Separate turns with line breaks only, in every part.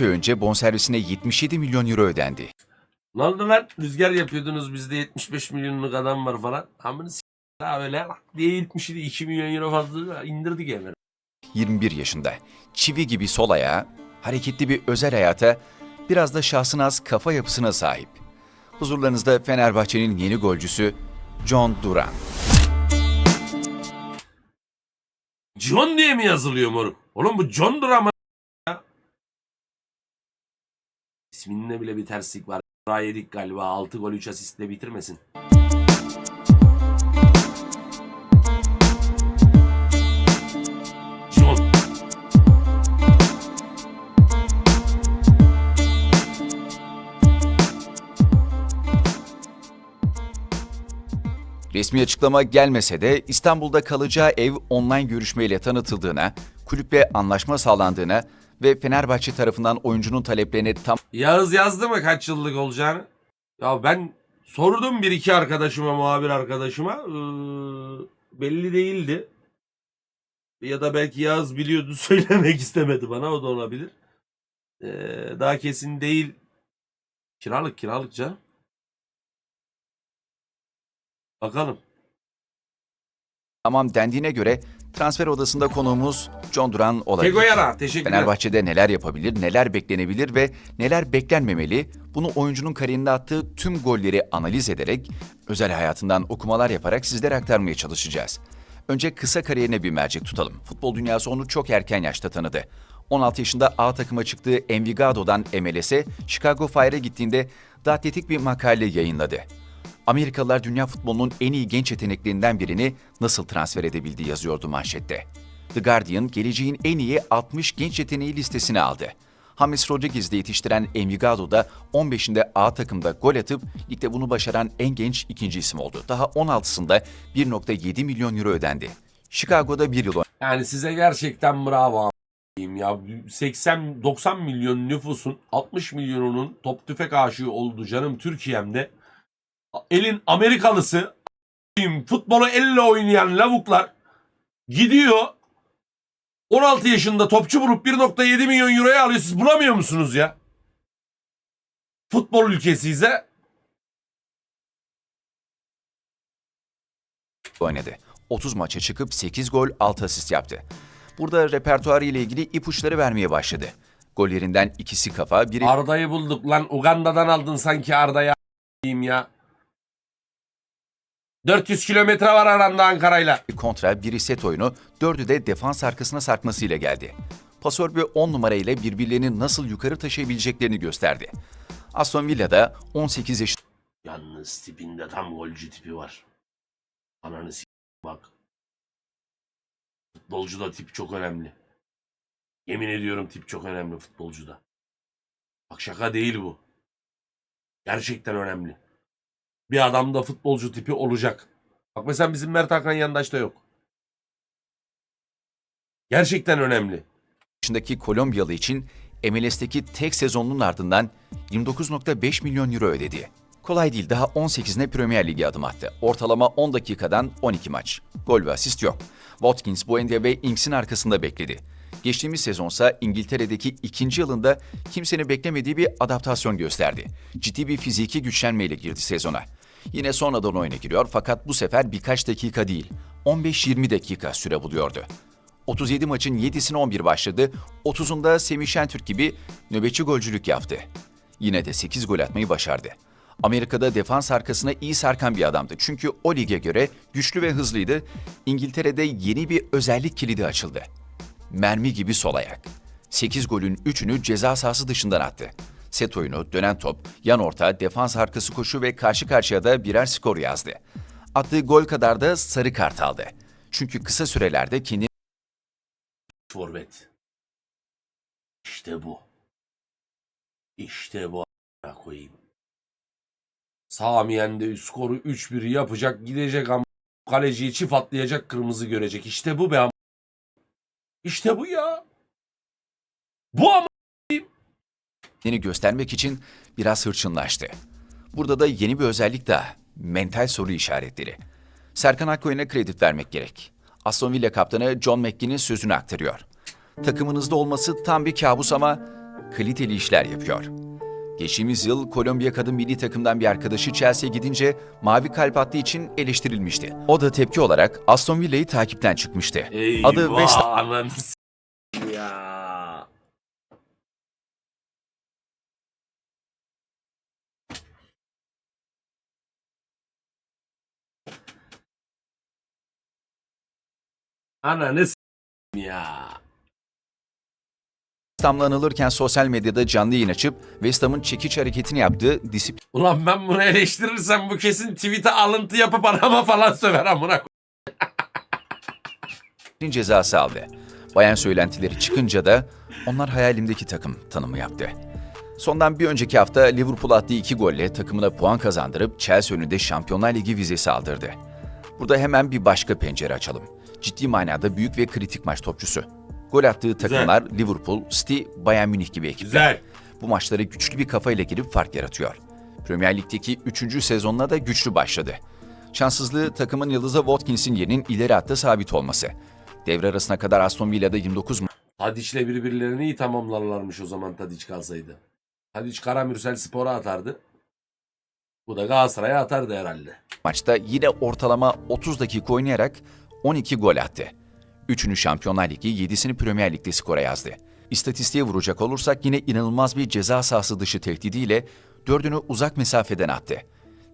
önce bonservisine 77 milyon euro ödendi.
Ne oldu lan? Rüzgar yapıyordunuz bizde 75 milyonluk adam var falan. Amını s*** ha öyle lak diye 77 2 milyon euro fazla indirdik hemen.
21 yaşında. Çivi gibi sol ayağı, hareketli bir özel hayata, biraz da şahsına az kafa yapısına sahip. Huzurlarınızda Fenerbahçe'nin yeni golcüsü John Duran.
John diye mi yazılıyor moruk? Oğlum bu John'dur ama ya. İsminde bile bir terslik var. Daha yedik galiba 6 gol 3 asistle bitirmesin.
Resmi açıklama gelmese de İstanbul'da kalacağı ev online görüşmeyle tanıtıldığına, kulüple anlaşma sağlandığına ve Fenerbahçe tarafından oyuncunun taleplerine tam
Yağız yazdı mı kaç yıllık olacağını? Ya ben sordum bir iki arkadaşıma, muhabir arkadaşıma. Ee, belli değildi. Ya da belki Yağız biliyordu söylemek istemedi bana o da olabilir. Ee, daha kesin değil. Kiralık kiralık canım. Bakalım.
tamam dendiğine göre transfer odasında konuğumuz John Duran olabilir.
Kego Yara teşekkürler.
Fenerbahçe'de neler yapabilir, neler beklenebilir ve neler beklenmemeli bunu oyuncunun kariyerinde attığı tüm golleri analiz ederek, özel hayatından okumalar yaparak sizlere aktarmaya çalışacağız. Önce kısa kariyerine bir mercek tutalım. Futbol dünyası onu çok erken yaşta tanıdı. 16 yaşında A takıma çıktığı Envigado'dan MLS'e Chicago Fire'a gittiğinde Athletic bir makale yayınladı. Amerikalılar dünya futbolunun en iyi genç yeteneklerinden birini nasıl transfer edebildi yazıyordu manşette. The Guardian geleceğin en iyi 60 genç yeteneği listesini aldı. James Rodriguez'de yetiştiren Envigado'da 15'inde A takımda gol atıp ligde bunu başaran en genç ikinci isim oldu. Daha 16'sında 1.7 milyon euro ödendi. Chicago'da bir yıl
Yani size gerçekten bravo a**ayım ya. 80-90 milyon nüfusun 60 milyonunun top tüfek aşığı oldu canım Türkiye'mde. Elin Amerikalısı futbolu elle oynayan lavuklar gidiyor 16 yaşında topçu bulup 1.7 milyon euroya alıyor. Siz bulamıyor musunuz ya? Futbol ülkesiyiz he.
oynadı. 30 maça çıkıp 8 gol 6 asist yaptı. Burada repertuarı ile ilgili ipuçları vermeye başladı. Gollerinden ikisi kafa, biri
Arda'yı bulduk lan. Uganda'dan aldın sanki Arda'yı ya. 400 kilometre var aranda Ankara'yla.
kontra, biri set oyunu, dördü de defans arkasına sarkmasıyla geldi. Pasör ve 10 numara ile birbirlerini nasıl yukarı taşıyabileceklerini gösterdi. Aston Villa'da 18 yaşında
Yalnız tipinde tam golcü tipi var. Ananı s- bak. Futbolcuda tip çok önemli. Yemin ediyorum tip çok önemli futbolcuda. Bak şaka değil bu. Gerçekten önemli. Bir adamda futbolcu tipi olacak. Bak mesela bizim Mert Hakan Yandaş'ta yok. Gerçekten önemli.
yaşındaki Kolombiyalı için MLS'teki tek sezonunun ardından 29.5 milyon euro ödedi. Kolay değil daha 18'ine Premier Lig'e adım attı. Ortalama 10 dakikadan 12 maç. Gol ve asist yok. Watkins, Buendia ve Inks'in arkasında bekledi. Geçtiğimiz sezonsa İngiltere'deki ikinci yılında kimsenin beklemediği bir adaptasyon gösterdi. Ciddi bir fiziki güçlenmeyle girdi sezona. Yine sonradan oyuna giriyor fakat bu sefer birkaç dakika değil, 15-20 dakika süre buluyordu. 37 maçın 7'sine 11 başladı. 30'unda Semih Şentürk gibi nöbetçi golcülük yaptı. Yine de 8 gol atmayı başardı. Amerika'da defans arkasına iyi sarkan bir adamdı. Çünkü o lige göre güçlü ve hızlıydı. İngiltere'de yeni bir özellik kilidi açıldı. Mermi gibi sol ayak. 8 golün 3'ünü ceza sahası dışından attı. Set oyunu, dönen top, yan orta, defans arkası koşu ve karşı karşıya da birer skor yazdı. Attığı gol kadar da sarı kart aldı. Çünkü kısa sürelerde kendini
Forvet. İşte bu. İşte bu a**ına koyayım. Samiyen'de skoru 3-1 yapacak gidecek ama kaleciyi çift atlayacak kırmızı görecek. İşte bu be am- İşte bu ya. Bu ama
kendini göstermek için biraz hırçınlaştı. Burada da yeni bir özellik daha, mental soru işaretleri. Serkan Akkoyun'a kredi vermek gerek. Aston Villa kaptanı John McGinn'in sözünü aktarıyor. Takımınızda olması tam bir kabus ama kaliteli işler yapıyor. Geçtiğimiz yıl Kolombiya kadın milli takımdan bir arkadaşı Chelsea'ye gidince mavi kalp attığı için eleştirilmişti. O da tepki olarak Aston Villa'yı takipten çıkmıştı. Adı West
ananı s- ya. Ananı s- ya.
Ham'la anılırken sosyal medyada canlı yayın açıp West Ham'ın çekiç hareketini yaptığı disiplin
Ulan ben bunu eleştirirsem bu kesin tweet'e alıntı yapıp anama falan söver amına koy-
cezası aldı. Bayan söylentileri çıkınca da onlar hayalimdeki takım tanımı yaptı. Sondan bir önceki hafta Liverpool attığı iki golle takımına puan kazandırıp Chelsea önünde Şampiyonlar Ligi vizesi aldırdı. Burada hemen bir başka pencere açalım. Ciddi manada büyük ve kritik maç topçusu. Gol attığı takımlar Liverpool, City, Bayern Münih gibi ekipler.
Güzel.
Bu maçlara güçlü bir kafayla girip fark yaratıyor. Premier Lig'deki 3. sezonuna da güçlü başladı. Şanssızlığı takımın yıldızı Watkins'in yerinin ileri hatta sabit olması. Devre arasına kadar Aston Villa'da 29
Tadiç'le birbirlerini iyi tamamlarlarmış o zaman Tadiç kalsaydı. Tadiç Karamürsel Spor'a atardı. Bu da Galatasaray'a atardı herhalde.
maçta yine ortalama 30 dakika oynayarak 12 gol attı. 3'ünü Şampiyonlar Ligi, 7'sini Premier Lig'de skora yazdı. İstatistiğe vuracak olursak yine inanılmaz bir ceza sahası dışı tehdidiyle 4'ünü uzak mesafeden attı.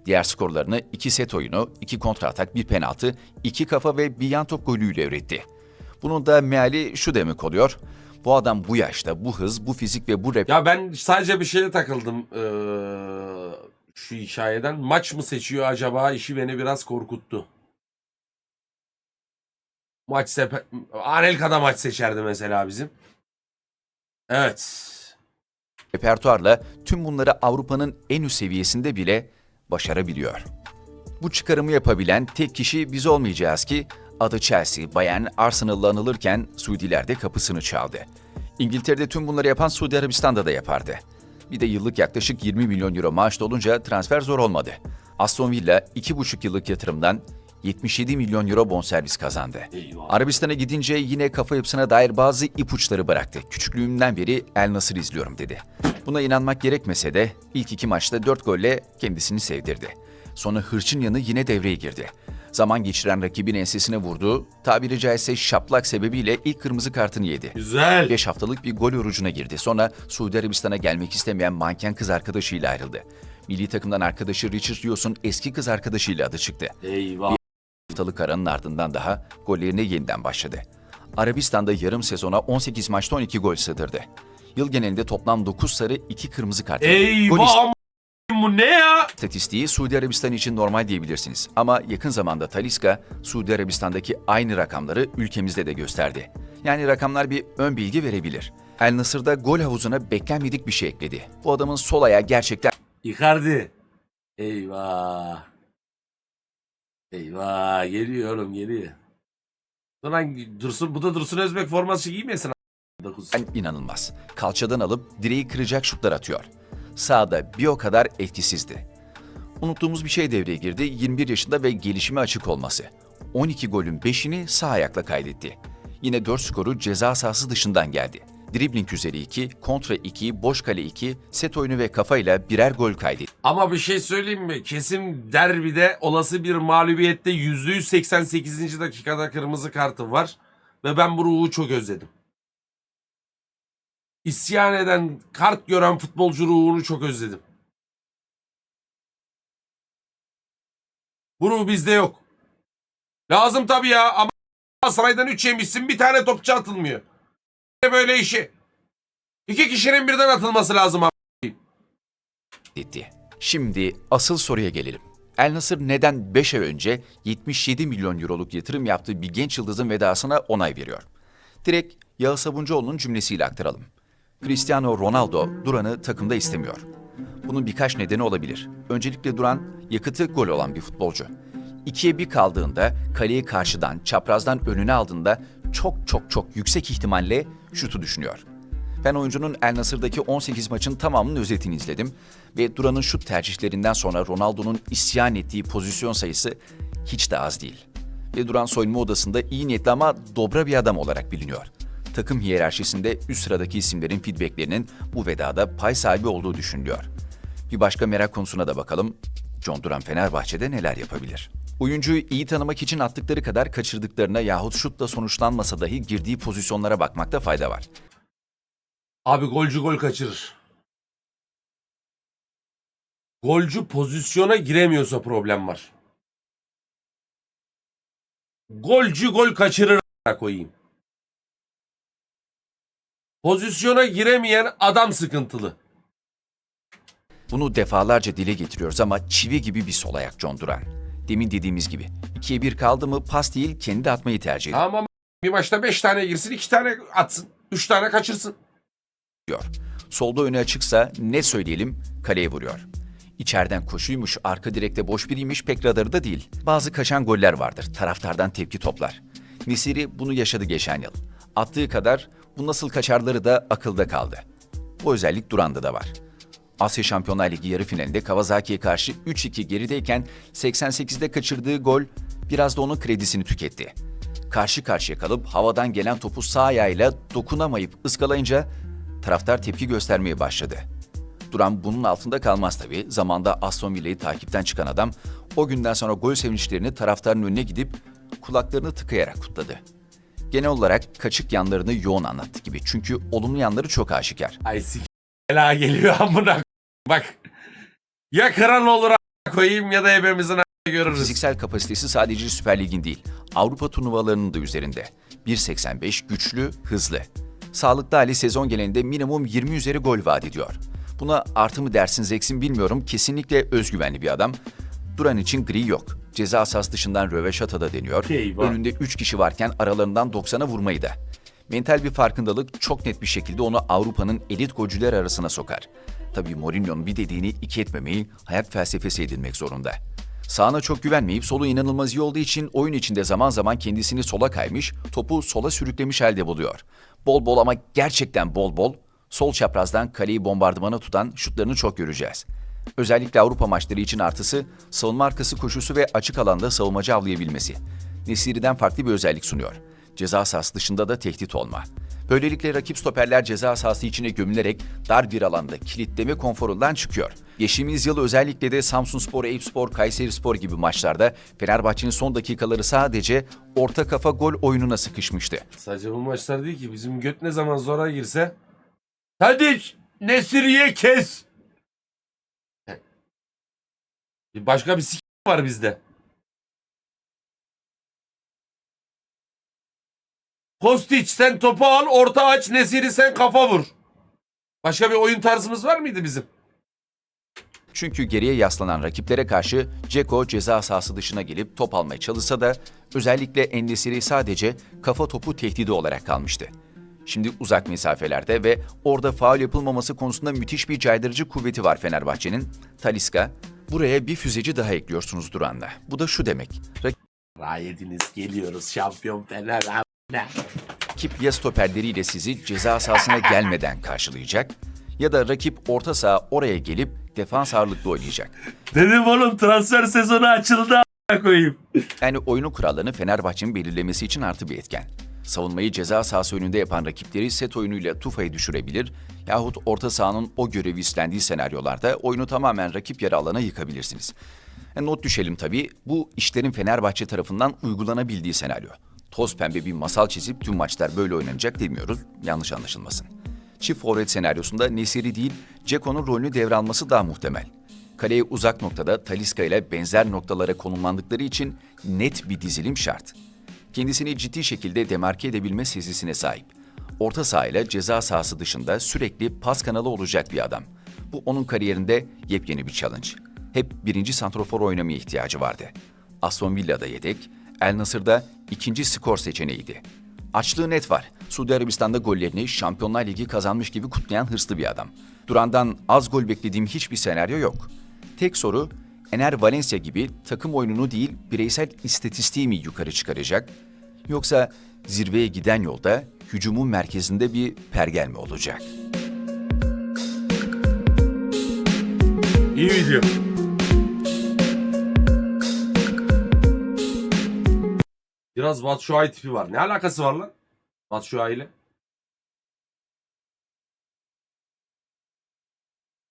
Diğer skorlarını 2 set oyunu, 2 kontra atak, 1 penaltı, 2 kafa ve bir yan top golüyle üretti. Bunun da meali şu demek oluyor. Bu adam bu yaşta, bu hız, bu fizik ve bu rep
Ya ben sadece bir şeye takıldım eee, şu hikayeden. Maç mı seçiyor acaba işi beni biraz korkuttu. Maç sepe... Anelka'da maç seçerdi mesela bizim. Evet.
repertuarla tüm bunları Avrupa'nın en üst seviyesinde bile başarabiliyor. Bu çıkarımı yapabilen tek kişi biz olmayacağız ki adı Chelsea, Bayern, Arsenal'la anılırken Suudiler de kapısını çaldı. İngiltere'de tüm bunları yapan Suudi Arabistan'da da yapardı. Bir de yıllık yaklaşık 20 milyon euro maaş olunca transfer zor olmadı. Aston Villa 2,5 yıllık yatırımdan 77 milyon euro bonservis kazandı. Arabistan'a gidince yine kafa yapısına dair bazı ipuçları bıraktı. Küçüklüğümden beri El Nasır izliyorum dedi. Buna inanmak gerekmese de ilk iki maçta dört golle kendisini sevdirdi. Sonra hırçın yanı yine devreye girdi. Zaman geçiren rakibin ensesine vurdu, tabiri caizse şaplak sebebiyle ilk kırmızı kartını yedi.
Güzel.
5 haftalık bir gol orucuna girdi. Sonra Suudi Arabistan'a gelmek istemeyen manken kız arkadaşıyla ayrıldı. Milli takımdan arkadaşı Richard Rios'un eski kız arkadaşıyla adı çıktı
Eyvah.
Haftalık aranın ardından daha gollerine yeniden başladı. Arabistan'da yarım sezona 18 maçta 12 gol sığdırdı. Yıl genelinde toplam 9 sarı 2 kırmızı kart.
Eyvah. Bu ne ya?
istatistiği Suudi Arabistan için normal diyebilirsiniz. Ama yakın zamanda Taliska, Suudi Arabistan'daki aynı rakamları ülkemizde de gösterdi. Yani rakamlar bir ön bilgi verebilir. El Nasır'da gol havuzuna beklenmedik bir şey ekledi. Bu adamın sol ayağı gerçekten
Icardi. Eyvah. Eyvah. Geliyor oğlum geliyor. Lan Dursun, bu da Dursun Özbek forması giymesin. dokuz.
inanılmaz. Kalçadan alıp direği kıracak şutlar atıyor. Sağda bir o kadar etkisizdi. Unuttuğumuz bir şey devreye girdi. 21 yaşında ve gelişime açık olması. 12 golün 5'ini sağ ayakla kaydetti. Yine 4 skoru ceza sahası dışından geldi. Dribbling üzeri 2, kontra 2, boş kale 2, set oyunu ve kafayla birer gol kaydetti.
Ama bir şey söyleyeyim mi? Kesin derbide olası bir mağlubiyette %188. dakikada kırmızı kartı var. Ve ben bu ruhu çok özledim. İsyan eden, kart gören futbolcu ruhunu çok özledim. Bu ruh bizde yok. Lazım tabii ya ama Galatasaray'dan 3 yemişsin bir tane topçu atılmıyor. Böyle işi. İki kişinin birden atılması lazım abi.
etti. Şimdi asıl soruya gelelim. El Nasır neden 5 ay önce 77 milyon euroluk yatırım yaptığı bir genç yıldızın vedasına onay veriyor? Direkt Yağız Sabuncuoğlu'nun cümlesiyle aktaralım. Cristiano Ronaldo Duran'ı takımda istemiyor. Bunun birkaç nedeni olabilir. Öncelikle Duran yakıtı gol olan bir futbolcu. İkiye bir kaldığında kaleyi karşıdan, çaprazdan önüne aldığında çok çok çok yüksek ihtimalle şutu düşünüyor. Ben oyuncunun El Nasır'daki 18 maçın tamamının özetini izledim ve Duran'ın şut tercihlerinden sonra Ronaldo'nun isyan ettiği pozisyon sayısı hiç de az değil. Ve Duran soyunma odasında iyi niyetli ama dobra bir adam olarak biliniyor. takım hiyerarşisinde üst sıradaki isimlerin feedbacklerinin bu vedada pay sahibi olduğu düşünülüyor. Bir başka merak konusuna da bakalım. John Duran Fenerbahçe'de neler yapabilir? Oyuncuyu iyi tanımak için attıkları kadar kaçırdıklarına yahut şutla sonuçlanmasa dahi girdiği pozisyonlara bakmakta fayda var.
Abi golcü gol kaçırır. Golcü pozisyona giremiyorsa problem var. Golcü gol kaçırır koyayım. Pozisyona giremeyen adam sıkıntılı.
Bunu defalarca dile getiriyoruz ama çivi gibi bir sol ayak John Duran. Demin dediğimiz gibi. ikiye bir kaldı mı pas değil kendi atmayı tercih ediyor.
Ama bir maçta 5 tane girsin 2 tane atsın. 3 tane kaçırsın.
diyor. Solda öne açıksa ne söyleyelim kaleye vuruyor. İçeriden koşuymuş, arka direkte boş biriymiş pek radarı da değil. Bazı kaçan goller vardır, taraftardan tepki toplar. Nesiri bunu yaşadı geçen yıl. Attığı kadar bu nasıl kaçarları da akılda kaldı. Bu özellik Duran'da da var. Asya Şampiyonlar Ligi yarı finalinde Kawasaki'ye karşı 3-2 gerideyken 88'de kaçırdığı gol biraz da onun kredisini tüketti. Karşı karşıya kalıp havadan gelen topu sağ ayağıyla dokunamayıp ıskalayınca taraftar tepki göstermeye başladı. Duran bunun altında kalmaz tabii. Zamanda Aston Villa'yı takipten çıkan adam o günden sonra gol sevinçlerini taraftarın önüne gidip kulaklarını tıkayarak kutladı. Genel olarak kaçık yanlarını yoğun anlattı gibi. Çünkü olumlu yanları çok aşikar.
Ay sik bela geliyor amına bak. Ya kıran olur a**ına koyayım ya da hepimizin a**ına görürüz.
Fiziksel kapasitesi sadece Süper Lig'in değil, Avrupa turnuvalarının da üzerinde. 1.85 güçlü, hızlı. Sağlıklı hali sezon genelinde minimum 20 üzeri gol vaat ediyor. Buna artı mı dersiniz eksin bilmiyorum. Kesinlikle özgüvenli bir adam. Duran için gri yok. Ceza asas dışından röveşata da deniyor.
Eyvah.
Önünde 3 kişi varken aralarından 90'a vurmayı da. Mental bir farkındalık çok net bir şekilde onu Avrupa'nın elit golcüler arasına sokar. Tabii Mourinho'nun bir dediğini iki etmemeyi hayat felsefesi edinmek zorunda. Sağına çok güvenmeyip solu inanılmaz iyi olduğu için oyun içinde zaman zaman kendisini sola kaymış, topu sola sürüklemiş halde buluyor. Bol bol ama gerçekten bol bol sol çaprazdan kaleyi bombardımana tutan şutlarını çok göreceğiz. Özellikle Avrupa maçları için artısı savunma arkası koşusu ve açık alanda savunmacı avlayabilmesi. Nesiri'den farklı bir özellik sunuyor. Ceza sahası dışında da tehdit olma. Böylelikle rakip stoperler ceza sahası içine gömülerek dar bir alanda kilitleme konforundan çıkıyor. Geçtiğimiz yıl özellikle de Samsunspor, Eyüpspor, Kayserispor gibi maçlarda Fenerbahçe'nin son dakikaları sadece orta kafa gol oyununa sıkışmıştı.
Sadece bu maçlar değil ki bizim göt ne zaman zora girse. Hadi Nesiriye kes. Başka bir sik var bizde. Kostiç sen topu al orta aç Nesiri sen kafa vur. Başka bir oyun tarzımız var mıydı bizim?
Çünkü geriye yaslanan rakiplere karşı Ceko ceza sahası dışına gelip top almaya çalışsa da özellikle Endesiri sadece kafa topu tehdidi olarak kalmıştı. Şimdi uzak mesafelerde ve orada faul yapılmaması konusunda müthiş bir caydırıcı kuvveti var Fenerbahçe'nin. Taliska, buraya bir füzeci daha ekliyorsunuz Duran'la. Bu da şu demek.
Rayetiniz geliyoruz şampiyon Fener.
Rakip ya stoperleriyle sizi ceza sahasına gelmeden karşılayacak ya da rakip orta saha oraya gelip defans ağırlıklı oynayacak.
Dedim oğlum transfer sezonu açıldı a**a koyayım.
Yani oyunun kurallarını Fenerbahçe'nin belirlemesi için artı bir etken. Savunmayı ceza sahası önünde yapan rakipleri set oyunuyla tufayı düşürebilir yahut orta sahanın o görevi üstlendiği senaryolarda oyunu tamamen rakip yarı alana yıkabilirsiniz. E, not düşelim tabii, bu işlerin Fenerbahçe tarafından uygulanabildiği senaryo. Toz pembe bir masal çizip tüm maçlar böyle oynanacak demiyoruz, yanlış anlaşılmasın. Çift forvet senaryosunda Nesiri değil, Ceko'nun rolünü devralması daha muhtemel. Kaleye uzak noktada Taliska ile benzer noktalara konumlandıkları için net bir dizilim şart. Kendisini ciddi şekilde demarke edebilme sezisine sahip. Orta saha ile ceza sahası dışında sürekli pas kanalı olacak bir adam. Bu onun kariyerinde yepyeni bir challenge. Hep birinci santrofor oynamaya ihtiyacı vardı. Aston Villa'da yedek, El Nasır'da ikinci skor seçeneğiydi. Açlığı net var. Suudi Arabistan'da gollerini Şampiyonlar Ligi kazanmış gibi kutlayan hırslı bir adam. Duran'dan az gol beklediğim hiçbir senaryo yok. Tek soru Ener Valencia gibi takım oyununu değil bireysel istatistiği mi yukarı çıkaracak? Yoksa zirveye giden yolda hücumun merkezinde bir pergel mi olacak?
İyi video. Biraz Batshuayi tipi var. Ne alakası var lan? Batshuayi ile.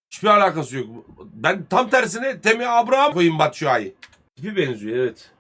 Hiçbir alakası yok. Ben tam tersine Temi Abraham koyayım Batshuayi. Tipi benziyor evet.